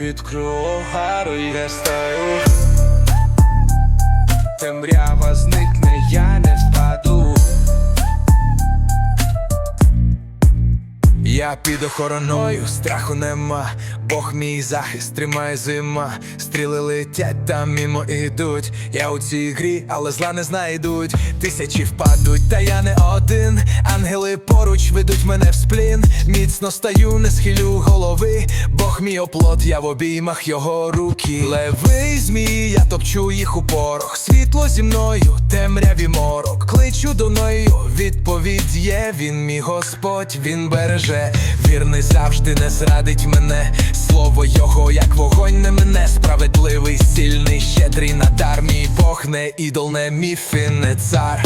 під кругарою я стою. Темрява зникне, я не впаду. Я під охороною, страху нема, Бог мій захист, тримає зима, стріли летять там мімо ідуть. Я у цій грі, але зла не знайдуть. Тисячі впадуть, та я не один. Ангели поруч ведуть мене в сплін. Міцно стаю, не схилю голови. Бог мій оплот, я в обіймах його руки. Левий змій, я топчу їх у порох. Світло зі мною, темряві морок. Кличу до нею, відповідь є. Він мій Господь, він береже. Вірний завжди не зрадить мене. Слово його, як вогонь не мене. Справедливий, сильний, щедрий надар. Мій Бог не ідол, не міф не цар.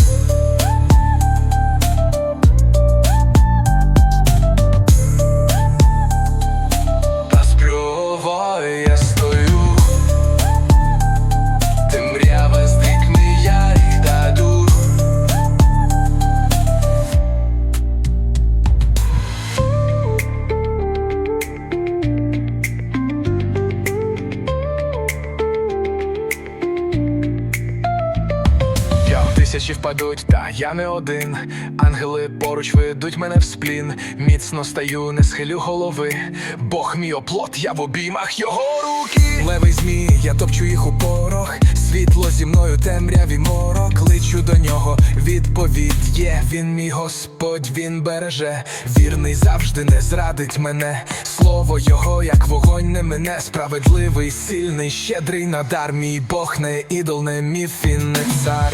Тисячі впадуть, та я не один. Ангели поруч ведуть мене в сплін. Міцно стаю, не схилю голови. Бог мій оплот, я в обіймах його руки. Левий змій, я топчу їх у Зі мною темряві морок. Кличу до нього. Відповідь є. Він мій Господь, він береже. Вірний завжди не зрадить мене. Слово його, як вогонь не мене. Справедливий, сильний, щедрий надар. Мій Бог не ідол, не міф і не цар.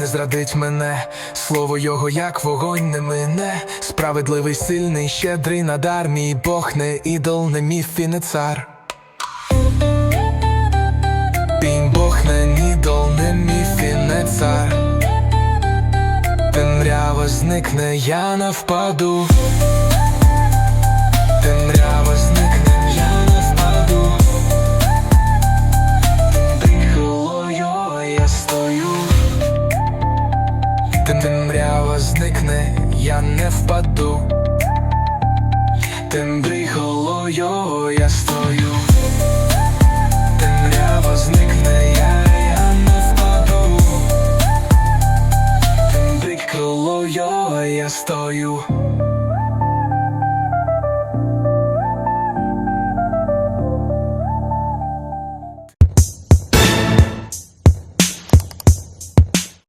Не зрадить мене. Слово його, як вогонь не мине. Справедливий, сильний, щедрий надар. Мій Бог не ідол, не міф і не цар. Мій Бог не ідол, не міф і не цар. Темрява зникне, я не впаду. Темрява Темрява зникне, я не впаду. Тембрихолою я стою. Темрява зникне, я, я не впаду. Тембрихолою я стою.